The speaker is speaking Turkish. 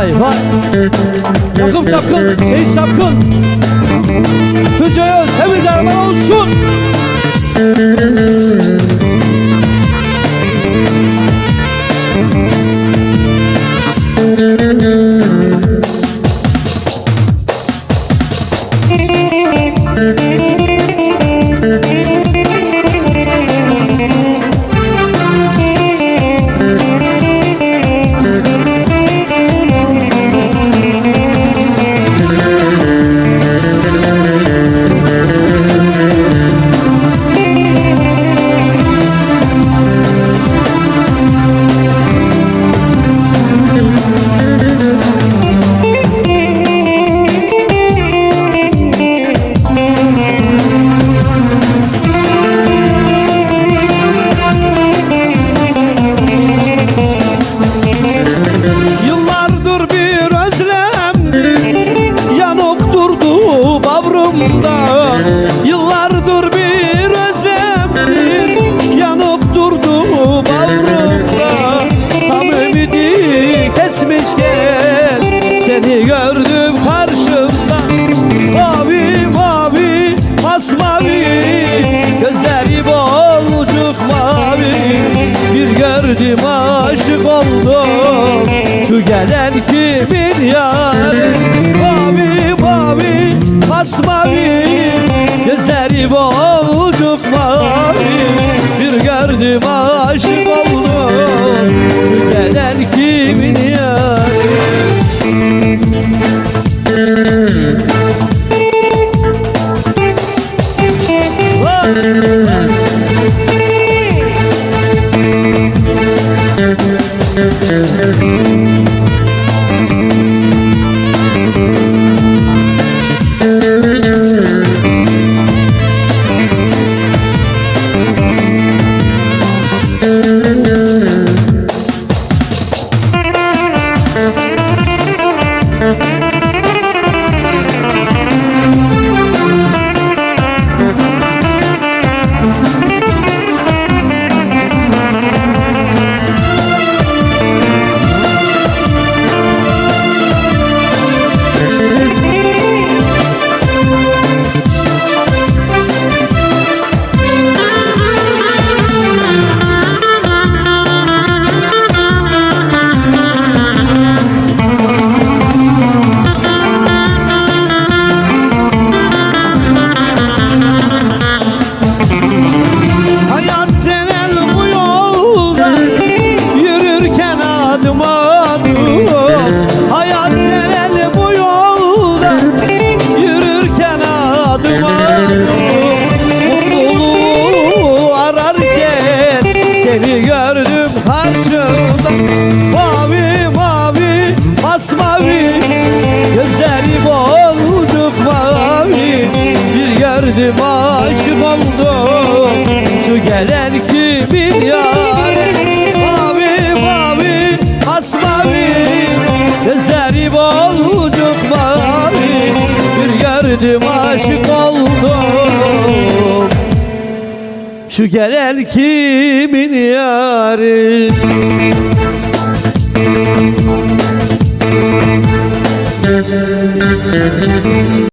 vay vay. Yakup Çapkın, Seyit Çapkın. Tuncay Öz, hepinize armağan olsun. Yıllardır bir özlemdir Yanıp durdu bavrumda Tam ümidi kesmişken Seni gördüm karşımda. Mavi mavi masmavi Gözleri bolcuk mavi. Bir gördüm aşık oldum Şu gelen kimin yarı mavi masmavi Gözleri bolcuk mavi Bir gördüm aşık oldum Mavi mavi masmavi Gözleri boncuk mavi. Bir gördüm aşık oldum Şu gelen kimin yâri? Mavi mavi masmavi Gözleri boncuk mavi. Bir gördüm aşık oldum Şu gelen kimin yâri 嗯。